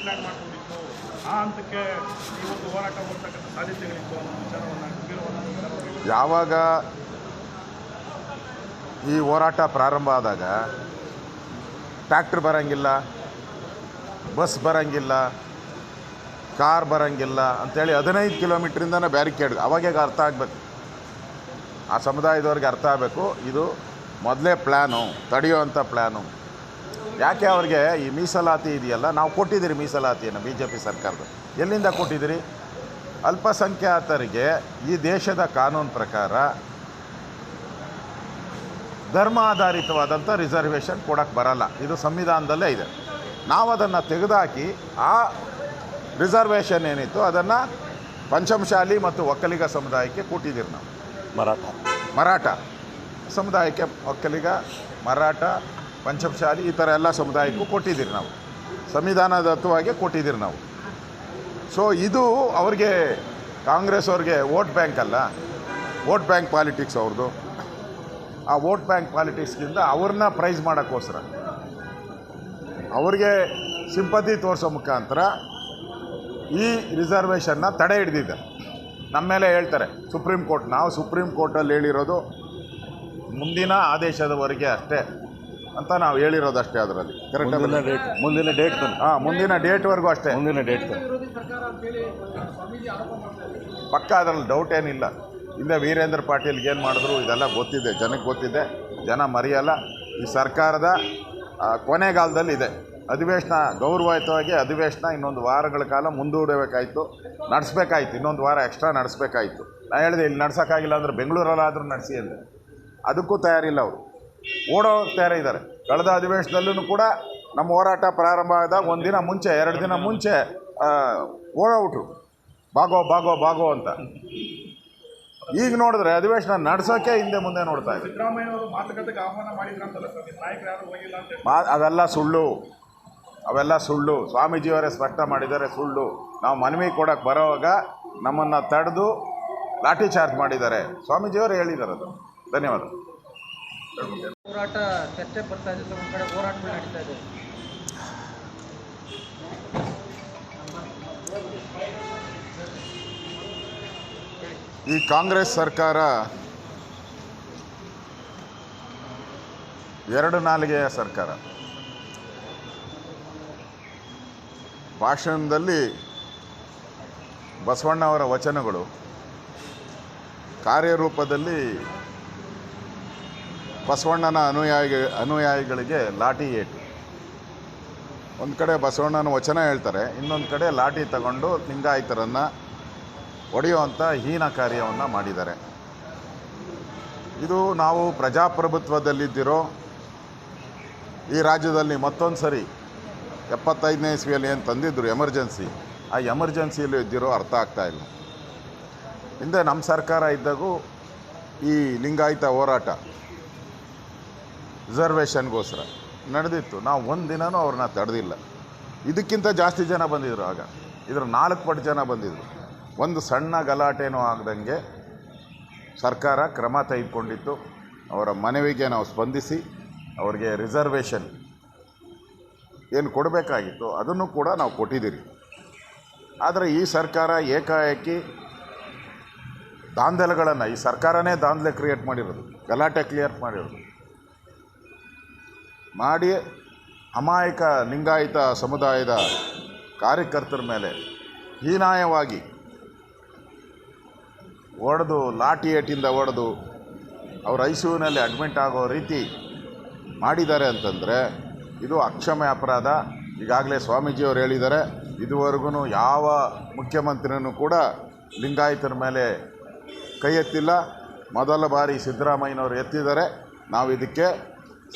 Plan ಮಾಡ್ಕೊಂಡಿತ್ತು ಆ ಹಂತಕ್ಕೆ ಈ ಒಂದು ಹೋರಾಟ ಬರ್ತಕ್ಕಂಥ ಸಾಧ್ಯತೆಗಳಿತ್ತು ಅನ್ನೋ ವಿಚಾರವನ್ನು ಗಂಭೀರವಾದ ಯಾವಾಗ ಈ ಹೋರಾಟ ಪ್ರಾರಂಭ ಆದಾಗ ಟ್ಯಾಕ್ಟ್ರ್ ಬರೋಂಗಿಲ್ಲ, ಬಸ್ ಬರೋಂಗಿಲ್ಲ, ಕಾರ್ ಬರೋಂಗಿಲ್ಲ ಅಂಥೇಳಿ ಹದಿನೈದು ಕಿಲೋಮೀಟ್ರಿಂದನೇ ಬ್ಯಾರಿಕೇಡ್ ಅವಾಗೇ ಅರ್ಥ ಆಗಬೇಕು. ಆ ಸಮುದಾಯದವ್ರಿಗೆ ಅರ್ಥ ಆಗಬೇಕು, ಇದು ಮೊದಲೇ ಪ್ಲ್ಯಾನು ತಡೆಯುವಂಥ ಪ್ಲ್ಯಾನು ಯಾಕೆ ಅವ್ರಿಗೆ ಈ ಮೀಸಲಾತಿ ಇದೆಯಲ್ಲ? ನಾವು ಕೊಟ್ಟಿದ್ದೀರಿ ಮೀಸಲಾತಿಯನ್ನು ಬಿ ಜೆ ಪಿ ಸರ್ಕಾರದ ಎಲ್ಲಿಂದ ಕೊಟ್ಟಿದ್ದೀರಿ? ಅಲ್ಪಸಂಖ್ಯಾತರಿಗೆ ಈ ದೇಶದ ಕಾನೂನು ಪ್ರಕಾರ ಧರ್ಮ ಆಧಾರಿತವಾದಂಥ ರಿಸರ್ವೇಷನ್ ಕೊಡೋಕ್ಕೆ ಬರಲ್ಲ. ಇದು ಸಂವಿಧಾನದಲ್ಲೇ ಇದೆ. ನಾವು ಅದನ್ನು ತೆಗೆದುಹಾಕಿ ಆ ರಿಸರ್ವೇಷನ್ ಏನಿತ್ತು ಅದನ್ನು ಪಂಚಮಶಾಲಿ ಮತ್ತು ಒಕ್ಕಲಿಗ ಸಮುದಾಯಕ್ಕೆ ಕೊಟ್ಟಿದ್ದೀರಿ ನಾವು. ಮರಾಠ. ಮರಾಠ. ಸಮುದಾಯಕ್ಕೆ ಒಕ್ಕಲಿಗ ಮರಾಠ ಪಂಚಮಶಾಲಿ ಈ ಥರ ಎಲ್ಲ ಸಮುದಾಯಕ್ಕೂ ಕೊಟ್ಟಿದ್ದೀರಿ ನಾವು. ಸಂವಿಧಾನದತ್ತವಾಗಿ ಕೊಟ್ಟಿದ್ದೀರಿ ನಾವು. ಸೊ ಇದು ಅವ್ರಿಗೆ ಕಾಂಗ್ರೆಸ್ ಅವ್ರಿಗೆ ವೋಟ್ ಬ್ಯಾಂಕ್ ಅಲ್ಲ, ವೋಟ್ ಬ್ಯಾಂಕ್ ಪಾಲಿಟಿಕ್ಸ್ ಅವ್ರದ್ದು. ಆ ವೋಟ್ ಬ್ಯಾಂಕ್ ಪಾಲಿಟಿಕ್ಸ್ಗಿಂತ ಅವ್ರನ್ನ ಪ್ರೈಸ್ ಮಾಡೋಕ್ಕೋಸ್ಕರ. ಅವ್ರಿಗೆ ಸಿಂಪತಿ ತೋರಿಸೋ ಮುಖಾಂತರ ಈ ರಿಸರ್ವೇಷನ್ನ ತಡೆ ಹಿಡಿದಿದೆ ನಮ್ಮ ಮೇಲೆ ಹೇಳ್ತಾರೆ, ಸುಪ್ರೀಂ ಕೋರ್ಟ್, ನಾವು ಸುಪ್ರೀಂ ಕೋರ್ಟಲ್ಲಿ ಹೇಳಿರೋದು ಮುಂದಿನ ಆದೇಶದವರೆಗೆ ಅಷ್ಟೇ. ಅಂತ ನಾವು ಹೇಳಿರೋದು ಅಷ್ಟೇ ಅದರಲ್ಲಿ. ಮುಂದಿನ ಕರೆಕ್ಟ್ ಡೇಟ್ ಮುಂದಿನ ಡೇಟ್ ತನಕ ಹಾಂ ಮುಂದಿನ ಡೇಟ್ವರೆಗೂ ಅಷ್ಟೇ. ಮುಂದಿನ ಡೇಟ್ ತನಕ ಪಕ್ಕ ಅದರಲ್ಲಿ ಡೌಟ್ ಏನಿಲ್ಲ. ಹಿಂದೆ ವೀರೇಂದ್ರ ಪಾಟೀಲ್ಗೆ ಏನು ಮಾಡಿದ್ರು ಇದೆಲ್ಲ ಗೊತ್ತಿದೆ ಜನಕ್ಕೆ ಗೊತ್ತಿದೆ. ಜನ ಮರೆಯಲ್ಲ. ಈ ಸರ್ಕಾರದ ಕೊನೆಗಾಲದಲ್ಲಿ ಇದೆ. ಅಧಿವೇಶನ ಗೌರವಯುತವಾಗಿ ಅಧಿವೇಶನ ಇನ್ನೊಂದು ವಾರಗಳ ಕಾಲ ಮುಂದೂಡಬೇಕಾಯಿತು. ನಡೆಸ್ಬೇಕಾಯ್ತು. ಇನ್ನೊಂದು ವಾರ ಎಕ್ಸ್ಟ್ರಾ ನಡೆಸ್ಬೇಕಾಯ್ತು. ನಾನು ಹೇಳಿದೆ ಇಲ್ಲಿ ನಡ್ಸೋಕ್ಕಾಗಿಲ್ಲ ಅಂದರೆ ಬೆಂಗಳೂರಲ್ಲಾದರೂ ನಡೆಸಿ ಅಂದರೆ ಅದಕ್ಕೂ ತಯಾರಿಲ್ಲ ಅವರು. ಓಡೋಕ್ಕೆ ತಯಾರಿದ್ದಾರೆ ಕಳೆದ ಅಧಿವೇಶನದಲ್ಲೂ ಕೂಡ ನಮ್ಮ ಹೋರಾಟ ಪ್ರಾರಂಭ ಆದಾಗ ಒಂದಿನ ಮುಂಚೆ ಎರಡು ದಿನ ಮುಂಚೆ ಓಡೋಗ್ಬಿಟ್ರು ಬಾಗೋ ಬಾಗೋ ಬಾಗೋ ಅಂತ. ಈಗ ನೋಡಿದ್ರೆ ಅಧಿವೇಶನ ನಡೆಸೋಕೆ ಹಿಂದೆ ಮುಂದೆ ನೋಡ್ತಾ ಇದ್ದಾರೆ ಅದೆಲ್ಲ ಸುಳ್ಳು. ಅವೆಲ್ಲ ಸುಳ್ಳು. ಸ್ವಾಮೀಜಿಯವರೇ ಸ್ಪಷ್ಟ ಮಾಡಿದ್ದಾರೆ ಸುಳ್ಳು. ನಾವು ಮನವಿ ಕೊಡೋಕ್ಕೆ ಬರೋವಾಗ ನಮ್ಮನ್ನು ತಡೆದು ಲಾಠಿ ಚಾರ್ಜ್ ಮಾಡಿದ್ದಾರೆ. ಸ್ವಾಮೀಜಿಯವರು ಹೇಳಿದ್ದಾರೆ ಅದು. ಧನ್ಯವಾದ. ಹೋರಾಟ ಚರ್ಚೆ ಬರ್ತಾ ಇದೆ ಒಂದು ಕಡೆ ನಡೀತಾ ಇದೆ. ಈ ಕಾಂಗ್ರೆಸ್ ಸರ್ಕಾರ ಎರಡು ನಾಲಿಗೆಯ ಸರ್ಕಾರ. ಭಾಷಣದಲ್ಲಿ ಬಸವಣ್ಣವರ ವಚನಗಳು ಕಾರ್ಯರೂಪದಲ್ಲಿ ಬಸವಣ್ಣನ ಅನುಯಾಯಿ ಅನುಯಾಯಿಗಳಿಗೆ ಲಾಠಿ ಏಟು. ಒಂದು ಕಡೆ ಬಸವಣ್ಣನ ವಚನ ಹೇಳ್ತಾರೆ, ಇನ್ನೊಂದು ಕಡೆ ಲಾಠಿ ತಗೊಂಡು ಲಿಂಗಾಯತರನ್ನು ಒಡೆಯುವಂಥ ಹೀನ ಕಾರ್ಯವನ್ನು ಮಾಡಿದ್ದಾರೆ. ಇದು ನಾವು ಪ್ರಜಾಪ್ರಭುತ್ವದಲ್ಲಿದ್ದಿರೋ, ಈ ರಾಜ್ಯದಲ್ಲಿ ಮತ್ತೊಂದು ಸರಿ ಎಪ್ಪತ್ತೈದನೇ ಇಸ್ವಿಯಲ್ಲಿ ಏನು ತಂದಿದ್ದರು ಎಮರ್ಜೆನ್ಸಿ, ಆ ಎಮರ್ಜೆನ್ಸಿಯಲ್ಲಿ ಇದ್ದಿರೋ ಅರ್ಥ ಆಗ್ತಾ ಇಲ್ಲ. ಹಿಂದೆ ನಮ್ಮ ಸರ್ಕಾರ ಇದ್ದಾಗೂ ಈ ಲಿಂಗಾಯತ ಹೋರಾಟ ರಿಸರ್ವೇಷನ್ಗೋಸ್ಕರ. ನಡೆದಿತ್ತು. ನಾವು ಒಂದು ದಿನವೂ ಅವ್ರನ್ನ ತಡೆದಿಲ್ಲ. ಇದಕ್ಕಿಂತ ಜಾಸ್ತಿ ಜನ ಬಂದಿದ್ರು ಆಗ. ಇದ್ರ ನಾಲ್ಕು ಪಟ್ಟು ಜನ ಬಂದಿದ್ರು. ಒಂದು ಸಣ್ಣ ಗಲಾಟೆನೂ ಆಗದಂಗೆ ಸರ್ಕಾರ ಕ್ರಮ ತೆಗೆದುಕೊಂಡಿತ್ತು. ಅವರ ಮನವಿಗೆ ನಾವು ಸ್ಪಂದಿಸಿ ಅವರಿಗೆ ರಿಸರ್ವೇಷನ್ ಏನು ಕೊಡಬೇಕಾಗಿತ್ತು ಅದನ್ನು ಕೂಡ ನಾವು ಕೊಟ್ಟಿದ್ದೀರಿ. ಆದರೆ ಈ ಸರ್ಕಾರ ಏಕಾಏಕಿ ದಾಂಧಲೆಗಳನ್ನು ಈ ಸರ್ಕಾರನೇ ದಾಂಧಲೆ ಕ್ರಿಯೇಟ್ ಮಾಡಿರೋದು. ಗಲಾಟೆ ಕ್ಲಿಯರ್ ಮಾಡಿರೋದು. ಮಾಡಿ ಅಮಾಯಕ ಲಿಂಗಾಯತ ಸಮುದಾಯದ ಕಾರ್ಯಕರ್ತರ ಮೇಲೆ ಹೀನಾಯವಾಗಿ ಹೊಡೆದು ಲಾಠಿ ಏಟಿಂದ ಹೊಡೆದು ಅವರು ಐ ಸಿ ಯುನಲ್ಲಿ ಅಡ್ಮಿಟ್ ಆಗೋ ರೀತಿ ಮಾಡಿದ್ದಾರೆ ಅಂತಂದರೆ ಇದು ಅಕ್ಷಮ್ಯ ಅಪರಾಧ. ಈಗಾಗಲೇ ಸ್ವಾಮೀಜಿಯವರು ಹೇಳಿದ್ದಾರೆ, ಇದುವರೆಗೂ ಯಾವ ಮುಖ್ಯಮಂತ್ರಿನೂ ಕೂಡ ಲಿಂಗಾಯತರ ಮೇಲೆ ಕೈ ಎತ್ತಿಲ್ಲ. ಮೊದಲ ಬಾರಿ ಸಿದ್ದರಾಮಯ್ಯನವರು ಎತ್ತಿದ್ದಾರೆ. ನಾವು ಇದಕ್ಕೆ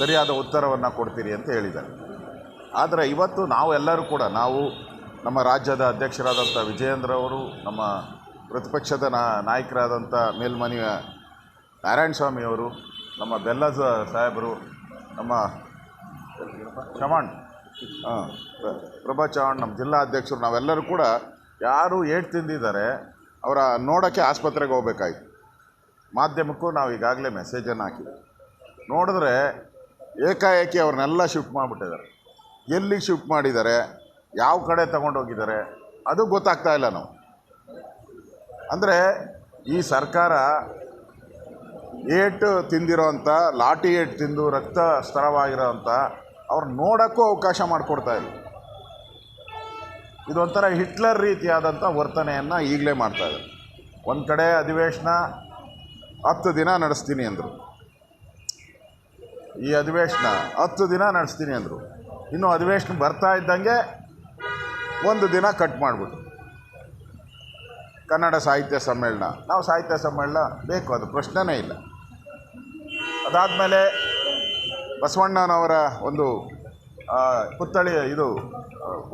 ಸರಿಯಾದ ಉತ್ತರವನ್ನು ಕೊಡ್ತೀರಿ ಅಂತ ಹೇಳಿದ್ದಾರೆ. ಆದರೆ ಇವತ್ತು ನಾವು ಎಲ್ಲರೂ ಕೂಡ, ನಾವು ನಮ್ಮ ರಾಜ್ಯದ ಅಧ್ಯಕ್ಷರಾದಂಥ ವಿಜಯೇಂದ್ರ ಅವರು, ನಮ್ಮ ಪ್ರತಿಪಕ್ಷದ ನಾಯಕರಾದಂಥ ಮೇಲ್ಮನೆಯ ನಾರಾಯಣ ಸ್ವಾಮಿಯವರು ನಮ್ಮ ಬೆಲ್ಲದ ಸಾಹೇಬರು, ನಮ್ಮ ಚವಾಣ್ ಹಾಂ, ಪ್ರಭಾ ಚವಾಣ್ ನಮ್ಮ ಜಿಲ್ಲಾ ಅಧ್ಯಕ್ಷರು, ನಾವೆಲ್ಲರೂ ಕೂಡ ಯಾರು ಏಟು ತಿಂದಿದ್ದಾರೆ, ಅವರ ನೋಡೋಕ್ಕೆ ಆಸ್ಪತ್ರೆಗೆ ಹೋಗ್ಬೇಕಾಯ್ತು. ಮಾಧ್ಯಮಕ್ಕೂ ನಾವು ಈಗಾಗಲೇ ಮೆಸೇಜನ್ನು ಹಾಕಿದ್ವಿ. ನೋಡಿದ್ರೆ ಏಕಾಏಕಿ ಅವ್ರನ್ನೆಲ್ಲ ಶಿಫ್ಟ್ ಮಾಡಿಬಿಟ್ಟಿದ್ದಾರೆ. ಎಲ್ಲಿ ಶಿಫ್ಟ್ ಮಾಡಿದ್ದಾರೆ? ಯಾವ ಕಡೆ ತಗೊಂಡೋಗಿದ್ದಾರೆ? ಅದು ಗೊತ್ತಾಗ್ತಾ ಇಲ್ಲ ನಾವು ಅಂದರೆ ಈ ಸರ್ಕಾರ ಏಟು ತಿಂದಿರೋವಂಥ ಲಾಠಿ ಏಟು ತಿಂದು ರಕ್ತ ಸ್ತರವಾಗಿರೋವಂಥ ಅವ್ರು ನೋಡೋಕ್ಕೂ ಅವಕಾಶ ಮಾಡಿಕೊಡ್ತಾ ಇಲ್ಲ. ಇದೊಂಥರ ಹಿಟ್ಲರ್ ರೀತಿಯಾದಂಥ ವರ್ತನೆಯನ್ನು ಈಗಲೇ ಮಾಡ್ತಾ ಇದ್ದಾರೆ. ಒಂದು ಕಡೆ ಅಧಿವೇಶನ ಹತ್ತು ದಿನ ನಡೆಸ್ತೀನಿ ಅಂದರು. ಈ ಅಧಿವೇಶನ ಹತ್ತು ದಿನ ನಡೆಸ್ತೀನಿ ಅಂದರು. ಇನ್ನು ಅಧಿವೇಶನ ಬರ್ತಾ ಇದ್ದಂಗೆ ಒಂದು ದಿನ ಕಟ್ ಮಾಡಿಬಿಟ್ಟು. ಕನ್ನಡ ಸಾಹಿತ್ಯ ಸಮ್ಮೇಳನ. ನಾವು ಸಾಹಿತ್ಯ ಸಮ್ಮೇಳನ ಬೇಕು, ಅದು ಪ್ರಶ್ನೆನೇ ಇಲ್ಲ. ಅದಾದಮೇಲೆ ಬಸವಣ್ಣನವರ ಒಂದು ಪುತ್ಥಳಿ ಇದು,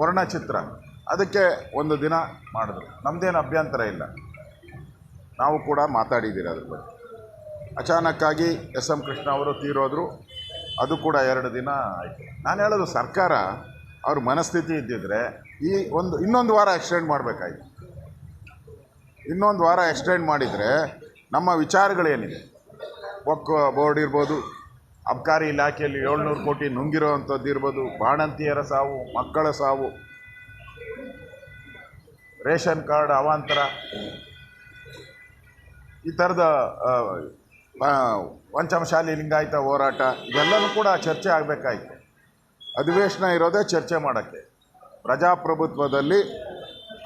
ವರ್ಣಚಿತ್ರ, ಅದಕ್ಕೆ ಒಂದು ದಿನ ಮಾಡಿದ್ರು. ನಮ್ಮದೇನು ಅಭ್ಯಂತರ ಇಲ್ಲ. ನಾವು ಕೂಡ ಮಾತಾಡಿದ್ದೀರಿ ಅದ್ರ ಬಗ್ಗೆ. ಅಚಾನಕ್ಕಾಗಿ ಎಸ್ ಎಂ ಕೃಷ್ಣ ಅವರು ತೀರೋದ್ರು. ಅದು ಕೂಡ ಎರಡು ದಿನ ಆಯಿತು. ನಾನು ಹೇಳೋದು ಸರ್ಕಾರ ಅವ್ರ ಮನಸ್ಥಿತಿ ಇದ್ದಿದ್ರೆ ಈ ಒಂದು, ಇನ್ನೊಂದು ವಾರ ಎಕ್ಸ್ಟೆಂಡ್ ಮಾಡಬೇಕಾಯಿತು. ಇನ್ನೊಂದು ವಾರ ಎಕ್ಸ್ಟೆಂಡ್ ಮಾಡಿದರೆ ನಮ್ಮ ವಿಚಾರಗಳೇನಿದೆ? ಒಕ್ಕ ಬೋರ್ಡ್ ಇರ್ಬೋದು, ಅಬ್ಕಾರಿ ಇಲಾಖೆಯಲ್ಲಿ ಏಳ್ನೂರು ಕೋಟಿ ನುಂಗಿರೋವಂಥದ್ದು ಇರ್ಬೋದು, ಬಾಣಂತಿಯರ ಸಾವು, ಮಕ್ಕಳ ಸಾವು, ರೇಷನ್ ಕಾರ್ಡ್ ಅವಾಂತರ, ಈ ಥರದ ಪಂಚಮಶಾಲಿ ಲಿಂಗಾಯತ ಹೋರಾಟ ಇವೆಲ್ಲವೂ ಕೂಡ ಚರ್ಚೆ ಆಗಬೇಕಾಯ್ತು. ಅಧಿವೇಶನ ಇರೋದೇ ಚರ್ಚೆ ಮಾಡೋಕ್ಕೆ. ಪ್ರಜಾಪ್ರಭುತ್ವದಲ್ಲಿ,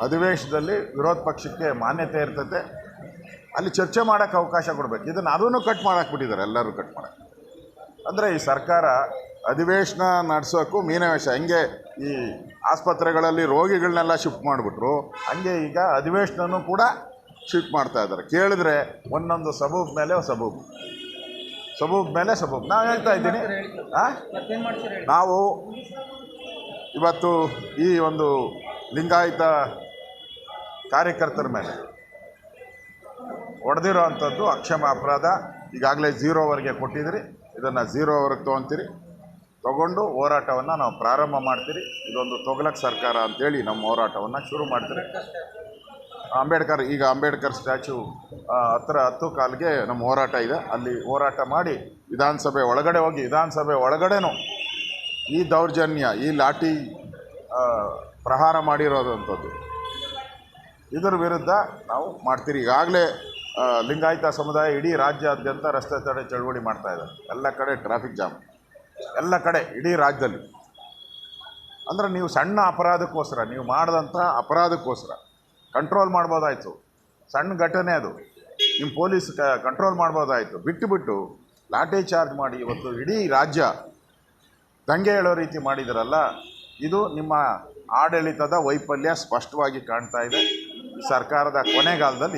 ಅಧಿವೇಶನದಲ್ಲಿ ವಿರೋಧ ಪಕ್ಷಕ್ಕೆ ಮಾನ್ಯತೆ ಇರ್ತದೆ. ಅಲ್ಲಿ ಚರ್ಚೆ ಮಾಡೋಕ್ಕೆ ಅವಕಾಶ ಕೊಡಬೇಕು. ಇದನ್ನು ಅದನ್ನು ಕಟ್ ಮಾಡಾಕ್ಬಿಟ್ಟಿದ್ದಾರೆ ಎಲ್ಲರೂ ಕಟ್ ಮಾಡಕ್ಕೆ. ಅಂದರೆ ಈ ಸರ್ಕಾರ ಅಧಿವೇಶನ ನಡೆಸೋಕ್ಕೂ ಮೀನವೇಶ. ಹೆಂಗೆ ಈ ಆಸ್ಪತ್ರೆಗಳಲ್ಲಿ ರೋಗಿಗಳನ್ನೆಲ್ಲ ಶಿಫ್ಟ್ ಮಾಡಿಬಿಟ್ರು. ಹಂಗೆ ಈಗ ಅಧಿವೇಶನನೂ ಕೂಡ ಶಿಫ್ಟ್ ಮಾಡ್ತಾ ಇದ್ದಾರೆ. ಕೇಳಿದ್ರೆ ಒಂದೊಂದು ಸಬೂಬ್ ಮೇಲೆ ಸಬೂಬ್. ಸಬೂಬ್ ಮೇಲೆ ಸಬೂಬ್. ನಾವು ಹೇಳ್ತಾ ಇದ್ದೀನಿ. ನಾವು ಇವತ್ತು ಈ ಒಂದು ಲಿಂಗಾಯತ ಕಾರ್ಯಕರ್ತರ ಮೇಲೆ ಹೊಡೆದಿರೋ ಅಂಥದ್ದು ಅಕ್ಷಮ ಅಪರಾಧ. ಈಗಾಗಲೇ ಝೀರೋವರೆಗೆ ಕೊಟ್ಟಿದ್ದೀರಿ. ಇದನ್ನು ಝೀರೋವರೆಗೆ ತೊಗೊತೀರಿ. ತಗೊಂಡು ಹೋರಾಟವನ್ನು ನಾವು ಪ್ರಾರಂಭ ಮಾಡ್ತೀರಿ. ಇದೊಂದು ತೊಗಲಕ್ ಸರ್ಕಾರ ಅಂತೇಳಿ ನಮ್ಮ ಹೋರಾಟವನ್ನು ಶುರು ಮಾಡ್ತೀರಿ. ಅಂಬೇಡ್ಕರ್, ಈಗ ಅಂಬೇಡ್ಕರ್ ಸ್ಟ್ಯಾಚು ಹತ್ರ ಹತ್ತು ಕಾಲಿಗೆ ನಮ್ಮ ಹೋರಾಟ ಇದೆ. ಅಲ್ಲಿ ಹೋರಾಟ ಮಾಡಿ ವಿಧಾನಸಭೆ ಒಳಗಡೆ ಹೋಗಿ, ವಿಧಾನಸಭೆ ಒಳಗಡೆನೂ ಈ ದೌರ್ಜನ್ಯ, ಈ ಲಾಠಿ ಪ್ರಹಾರ ಮಾಡಿರೋದಂಥದ್ದು. ಇದರ ವಿರುದ್ಧ ನಾವು ಮಾಡ್ತೀರಿ. ಈಗಾಗಲೇ ಲಿಂಗಾಯತ ಸಮುದಾಯ ಇಡೀ ರಾಜ್ಯಾದ್ಯಂತ ರಸ್ತೆ ತಡೆ ಚಳುವಳಿ ಮಾಡ್ತಾ ಇದ್ದಾರೆ ಎಲ್ಲ ಕಡೆ ಟ್ರಾಫಿಕ್ ಜಾಮ್ ಎಲ್ಲ ಕಡೆ, ಇಡೀ ರಾಜ್ಯದಲ್ಲಿ. ಅಂದರೆ ನೀವು ಸಣ್ಣ ಅಪರಾಧಕ್ಕೋಸ್ಕರ, ನೀವು ಮಾಡಿದಂಥ ಅಪರಾಧಕ್ಕೋಸ್ಕರ. ಕಂಟ್ರೋಲ್ ಮಾಡ್ಬೋದಾಯಿತು. ಸಣ್ಣ ಘಟನೆ ಅದು. ನಿಮ್ಮ ಪೊಲೀಸ್ ಕ ಕಂಟ್ರೋಲ್ ಮಾಡ್ಬೋದಾಯಿತು. ಬಿಟ್ಟುಬಿಟ್ಟು ಬಿಟ್ಟು ಲಾಠಿ ಚಾರ್ಜ್ ಮಾಡಿ ಇವತ್ತು ಇಡೀ ರಾಜ್ಯ ದಂಗೆ ಹೇಳೋ ರೀತಿ ಮಾಡಿದರಲ್ಲ, ಇದು ನಿಮ್ಮ ಆಡಳಿತದ ವೈಫಲ್ಯ ಸ್ಪಷ್ಟವಾಗಿ ಕಾಣ್ತಾ ಇದೆ. ಸರ್ಕಾರದ ಕೊನೆಗಾಲದಲ್ಲಿ